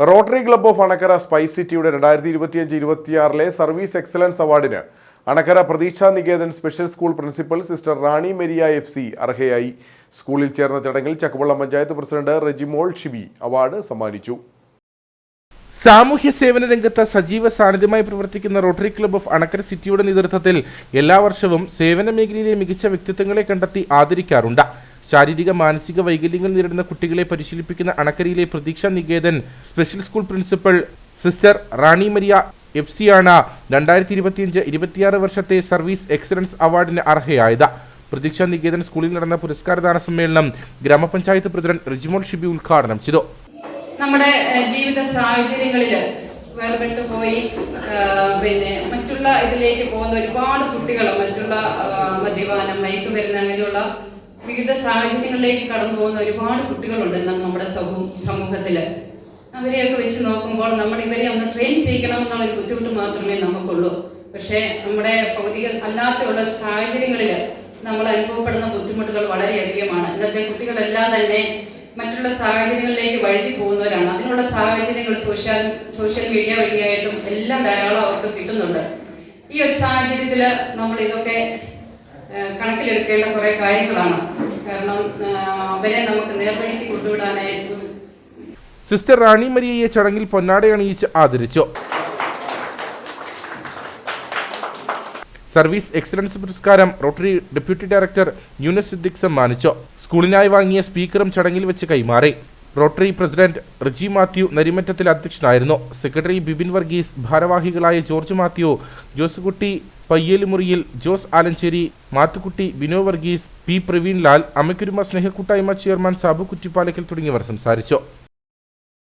Rotary club of Anakkara spice സിറ്റിയുടെ രണ്ടായിരത്തി ഇരുപത്തിയഞ്ച് ഇരുപത്തിയാറിലെ സർവീസ് എക്സലൻസ് അവാർഡിന് Anakkara Pratheeksha Niketan special school principal sister Rani Maria F C അർഹയായി. സ്കൂളിൽ ചേർന്ന ചടങ്ങിൽ ചക്കുവള്ളം പഞ്ചായത്ത് പ്രസിഡന്റ് റെജിമോൾ ഷിബി അവാർഡ് സമ്മാനിച്ചു. സാമൂഹ്യ സേവന രംഗത്ത് സജീവ സാന്നിധ്യമായി പ്രവർത്തിക്കുന്ന റോട്ടറി ക്ലബ്ബ് ഓഫ് അണക്കര സിറ്റിയുടെ നേതൃത്വത്തിൽ എല്ലാ വർഷവും സേവന മേഖലയിലെ മികച്ച വ്യക്തിത്വങ്ങളെ കണ്ടെത്തി ആദരിക്കാറുണ്ട്. ശാരീരിക മാനസിക വൈകല്യങ്ങൾ നേരിടുന്ന കുട്ടികളെ പരിശീലിപ്പിക്കുന്ന അണക്കരയിലെ Pratheeksha Niketan special school principal sister Rani Maria F സിയാണ് രണ്ടായിരത്തി ഇരുപത്തിയഞ്ച് ഇരുപത്തിയാറ് വർഷത്തെ സർവീസ് എക്സലൻസ് അവാർഡിന് അർഹയായത്. പ്രതീക്ഷ നികേതൻ സ്കൂളിൽ നടന്ന പുരസ്കാരദാന സമ്മേളനം ഗ്രാമപഞ്ചായത്ത് പ്രസിഡന്റ് റിജിമോൾ ഷിബി ഉദ്ഘാടനം ചെയ്തു. നമ്മുടെ ജീവിത സാഹചര്യങ്ങളിൽ വേർപെട്ടു പോയി പിന്നെ മറ്റുള്ള ഇതിലേക്ക് പോകുന്ന ഒരുപാട് കുട്ടികൾ മറ്റുള്ള മദ്യപാനം മയക്കുമരുന്ന് അങ്ങനെയുള്ള വിവിധ സാഹചര്യങ്ങളിലേക്ക് കടന്നു പോകുന്ന ഒരുപാട് കുട്ടികളുണ്ട് നമ്മുടെ സമൂ- സമൂഹത്തിൽ അവരെയൊക്കെ വെച്ച് നോക്കുമ്പോൾ നമ്മൾ ഇവരെ ഒന്ന് ട്രെയിൻ ചെയ്യിക്കണം എന്നുള്ള ബുദ്ധിമുട്ട് മാത്രമേ നമുക്കുള്ളൂ. പക്ഷേ നമ്മുടെ ഭൗതിക അല്ലാത്തുള്ള സാഹചര്യങ്ങളിൽ നമ്മൾ അനുഭവപ്പെടുന്ന ബുദ്ധിമുട്ടുകൾ വളരെയധികമാണ്. ഇന്നത്തെ കുട്ടികളെല്ലാം തന്നെ മറ്റുള്ള സാഹചര്യങ്ങളിലേക്ക് വഴുതി പോകുന്നവരാണ്. അതിനുള്ള സാഹചര്യങ്ങൾ സോഷ്യൽ സോഷ്യൽ മീഡിയ വഴിയായിട്ടും എല്ലാം ധാരാളം അവർക്ക് കിട്ടുന്നുണ്ട്. ഈ ഒരു സാഹചര്യത്തിൽ നമ്മൾ ഇതൊക്കെ കണക്കിലെടുക്കേണ്ട കുറേ കാര്യങ്ങളാണ്. കാരണം അവരെ നമുക്ക് നേർവഴിക്ക് കൊണ്ടുവിടാനായിട്ട് സിസ്റ്റർ റാണി മരിയയെ ചടങ്ങിൽ പൊന്നാടയണിയിച്ച് ആദരിച്ചു. സർവീസ് എക്സലൻസ് പുരസ്കാരം rotary deputy director Yunus Siddique സമ്മാനിച്ചു. സ്കൂളിനായി വാങ്ങിയ സ്പീക്കറും ചടങ്ങിൽ വെച്ച് കൈമാറി. റോട്ടറി പ്രസിഡന്റ് റിജി മാത്യു നരിമറ്റത്തിൽ അധ്യക്ഷനായിരുന്നു. സെക്രട്ടറി ബിബിൻ വർഗീസ് ഭാരവാഹികളായ ജോർജ് മാത്യു ജോസുകുട്ടി പയ്യേലുമുറിയിൽ ജോസ് ആലഞ്ചേരി മാത്തുക്കുട്ടി ബിനോ വർഗീസ് പി പ്രവീൺ ലാൽ അമ്മയ്ക്കുരുമ സ്നേഹക്കൂട്ടായ്മ ചെയർമാൻ സാബു കുറ്റിപ്പാലക്കൽ തുടങ്ങിയവർ സംസാരിച്ചു.